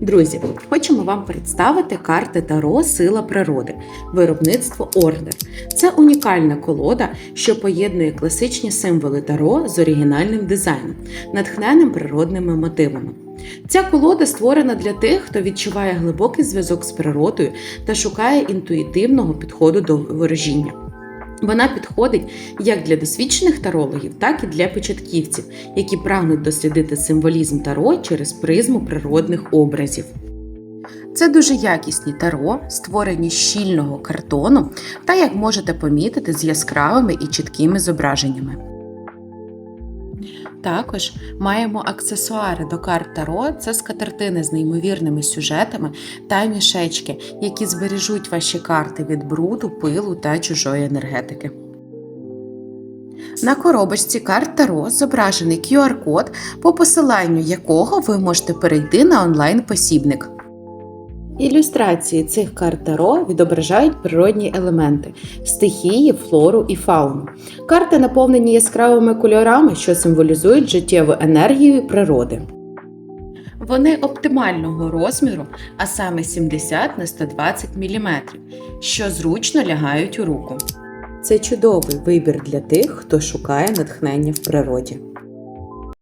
Друзі, хочемо вам представити карти Таро Сила природи, виробництво Ордер. Це унікальна колода, що поєднує класичні символи Таро з оригінальним дизайном, натхненим природними мотивами. Ця колода створена для тих, хто відчуває глибокий зв'язок з природою та шукає інтуїтивного підходу до ворожіння. Вона підходить як для досвідчених тарологів, так і для початківців, які прагнуть дослідити символізм таро через призму природних образів. Це дуже якісні таро, створені з щільного картону та, як можете помітити, з яскравими і чіткими зображеннями. Також маємо аксесуари до карт Таро це скатертини з неймовірними сюжетами та мішечки, які збережуть ваші карти від бруду, пилу та чужої енергетики. На коробочці карт Таро зображений QR-код, по посиланню якого ви можете перейти на онлайн-посібник. Ілюстрації цих карт Таро відображають природні елементи стихії, флору і фауну. Карти наповнені яскравими кольорами, що символізують життєву енергію природи. Вони оптимального розміру, а саме 70 на 120 мм, що зручно лягають у руку. Це чудовий вибір для тих, хто шукає натхнення в природі.